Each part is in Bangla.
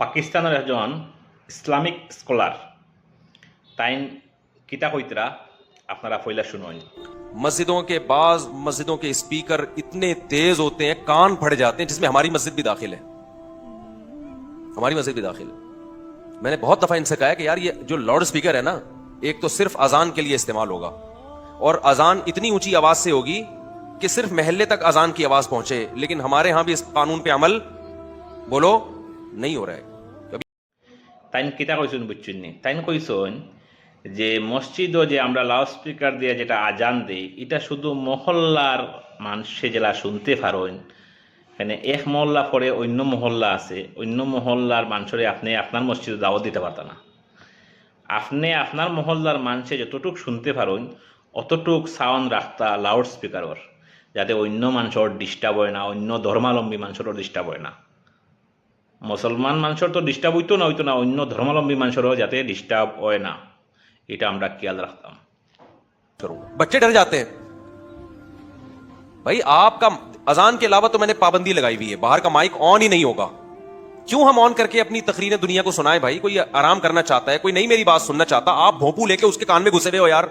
পাকিস্তানের একজন ইসলামিক স্কলার তাইন কিতা কইতরা আপনারা পয়লা শুনুন मस्जिदों के बाज मस्जिदों के स्पीकर इतने तेज होते हैं कान फट जाते हैं जिसमें हमारी मस्जिद भी दाखिल है हमारी मस्जिद भी दाखिल है मैंने बहुत दफा इनसे कहा है कि यार ये जो लाउड स्पीकर है ना एक तो सिर्फ अजान के लिए इस्तेमाल होगा और अजान इतनी ऊंची आवाज से होगी कि सिर्फ महल्ले तक अजान की आवाज पहुंचे लेकिन हमारे यहां भी इस कानून पे अमल बोलो नहीं हो रहा है তাইন কিতা কইছেন বুঝছেন নি তাইন কইছেন যে মসজিদও যে আমরা লাউড স্পিকার দিয়ে যেটা আজান দিই এটা শুধু মহল্লার মানুষে জেলা শুনতে পারেন মানে এক মহল্লা পরে অন্য মহল্লা আছে অন্য মহল্লার মানুষরে আপনি আপনার মসজিদে দাওয়াত দিতে পারত না আপনি আপনার মহল্লার মানুষে যতটুক শুনতে পারেন অতটুক সাউন্ড রাখতা লাউড স্পিকারর যাতে অন্য মানুষের ডিস্টার্ব হয় না অন্য ধর্মাবলম্বী মানুষেরও ডিস্টার্ব হয় না মুসলমান মানুষের তো ডিস্টার্ব হইতো না হইতো না অন্য ধর্মাবলম্বী মানুষেরও যাতে ডিস্টার্ব হয় না এটা আমরা খেয়াল রাখতাম करूंगा बच्चे डर जाते हैं भाई आपका अजान के अलावा तो मैंने पाबंदी लगाई हुई है बाहर का माइक ऑन ही नहीं होगा क्यों हम ऑन करके अपनी तकरीरें दुनिया को सुनाए भाई कोई आराम करना चाहता है कोई नहीं मेरी बात सुनना चाहता आप भोंपू लेके उसके कान में घुसे हुए हो यार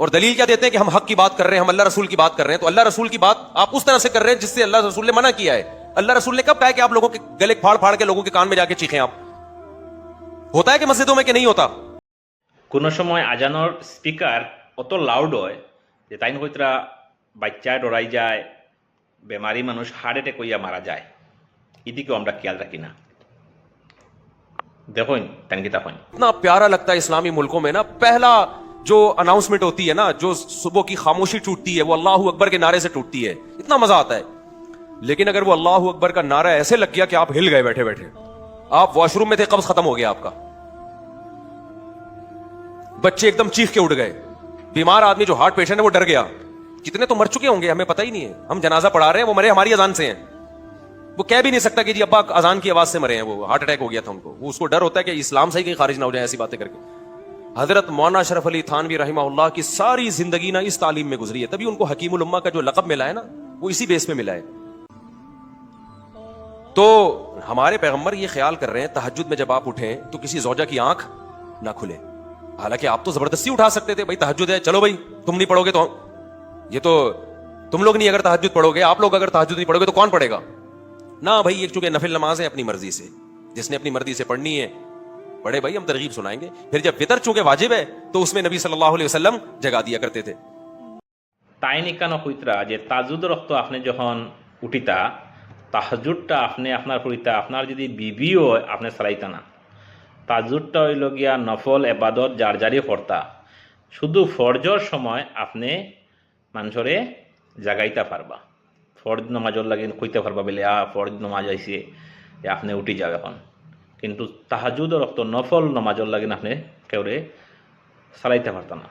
और दलील क्या देते हैं कि हम हक की बात कर रहे हैं हम अल्लाह रसूल की बात कर रहे हैं तो अल्लाह रसूल की बात आप उस तरह से कर रहे हैं जिससे अल्लाह रसूल ने मना किया है अल्लाह रसूल ने कब कहा है कि आप लोगों के गले फाड़ फाड़ के लोगों के कान में जाके चीखें आप होता है कि मस्जिदों में कि नहीं होता কোনো সময় আজানোর স্পিকার অত লাউড হয় যে তাই হইতরা বাচ্চা ডরাই যায় বেমারি মানুষ হার্ট অ্যাটাক হইয়া মারা যায় এদিকেও আমরা খেয়াল রাখি না দেখুন তাই কি তখন इतना प्यारा लगता है इस्लामी मुल्कों में ना पहला जो अनाउंसमेंट होती है ना जो सुबह की खामोशी टूटती है वो अल्लाह अकबर के नारे से टूटती है इतना मजा आता है लेकिन अगर वो अल्लाह अकबर का नारा ऐसे लग गया कि आप हिल गए बैठे बैठे आप वॉशरूम में थे, कब्ज खत्म हो गया आपका। बच्चे एकदम चीख के उठ गए। बीमार आदमी जो हार्ट पेशेंट है, वो डर गया। कितने तो मर चुके होंगे, हमें पता ही नहीं है। हम जनाजा पढ़ा रहे हैं, वो मरे हमारी अजान से हैं। वो कह भी नहीं सकता कि जी, अब्बा, अजान की आवाज़ से मरे हैं वो। हार्ट अटैक हो गया था उनको। वो उसको डर होता है कि इस्लाम से ही कहीं खारिज ना हो जाए ऐसी बातें करके। हज़रत मौना शरफ अली थानवी रहीमहुल्लाह की सारी ज़िंदगी ना इस तालीम में गुजरी है। तभी उनको हकीमुल उम्मा का जो लकब मिला है ना, वो इसी बेस पे मिला है। तो हमारे पैगंबर ये ख्याल कर रहे हैं तहज्जुद में जब आप उठें तो किसी जौजा की आंख ना खुले हालांकि आप तो जबरदस्ती उठा सकते थे भाई तहज्जुद है चलो भाई तुम नहीं पढ़ोगे तो ये तो तुम लोग नहीं अगर तहज्जुद पढ़ोगे आप लोग अगर तहज्जुद नहीं पढ़ोगे तो कौन पढ़ेगा ना भाई एक चूंकि नफिल नमाज है अपनी मर्जी से जिसने अपनी मर्जी से पढ़नी है पढ़े भाई हम तरगीब सुनाएंगे फिर जब वितर चूंकि वाजिब है तो उसमें नबी सल्लल्लाहु अलैहि वसल्लम जगा दिया करते थे তাই নিকানো কইতরা যে তাজুদ রক্ত আপনি যখন উঠিতা তাহাজুদটা আপনি আপনার করিতা, আপনার যদি বিবিও আপনি চালাইতা না। তাজুদটা হইল গিয়া নফল এবাদত যার যারই কর্তা শুধু ফরজর সময় আপনি মানুষরে জাগাইতে পারবা ফরজ নমাজর লাগে কইতে পারবা বলে, আ ফরজ নমাজ আইসে আপনি উঠি যাও এখন। কিন্তু তাহাজুদ রক্ত নফল নমাজর লাগে আপনি কেউরে চালাইতে পারত না।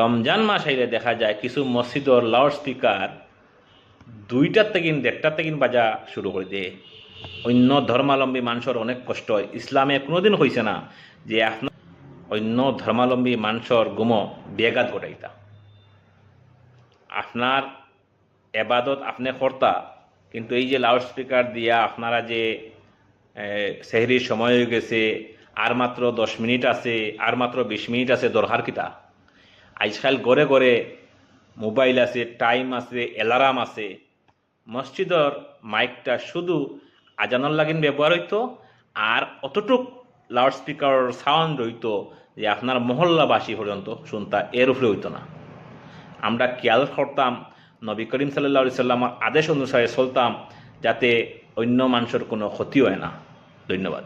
রমজান মাস আইলে দেখা যায়, কিছু মসজিদর লাউড স্পিকার দুইটার থেকে দেড়টার থেকে বাজা শুরু করে অন্য ধর্মাবলম্বী মানুষের অনেক কষ্ট হয়। ইসলামে কোনোদিন হয়েছে না যে অন্য ধর্মাবলম্বী মানুষের গুম, ব্যাঘাত ঘটাইতা। আপনার এবাদত আপনি কর্তা, কিন্তু এই যে লাউড স্পিকার দিয়া আপনারা যে সেহরির সময় হয়ে গেছে, আর মাত্র দশ মিনিট আছে, আর মাত্র বিশ মিনিট আছে, দরকার কিতা? আজকাল ঘরে ঘরে মোবাইল আছে, টাইম আছে, অ্যালার্ম আছে। মসজিদর মাইকটা শুধু আজানোর লাগিন ব্যবহার হইতো আর অতটুক লাউড স্পিকার সাউন্ড হইতো যে আপনার মহল্লাবাসী পর্যন্ত শুনতা, এর উপরে হইতো না। আমরা খেয়াল করতাম, নবী করিম সাল্লা সাল্লামার আদেশ অনুসারে চলতাম যাতে অন্য মানুষের কোনো ক্ষতি হয় না। ধন্যবাদ।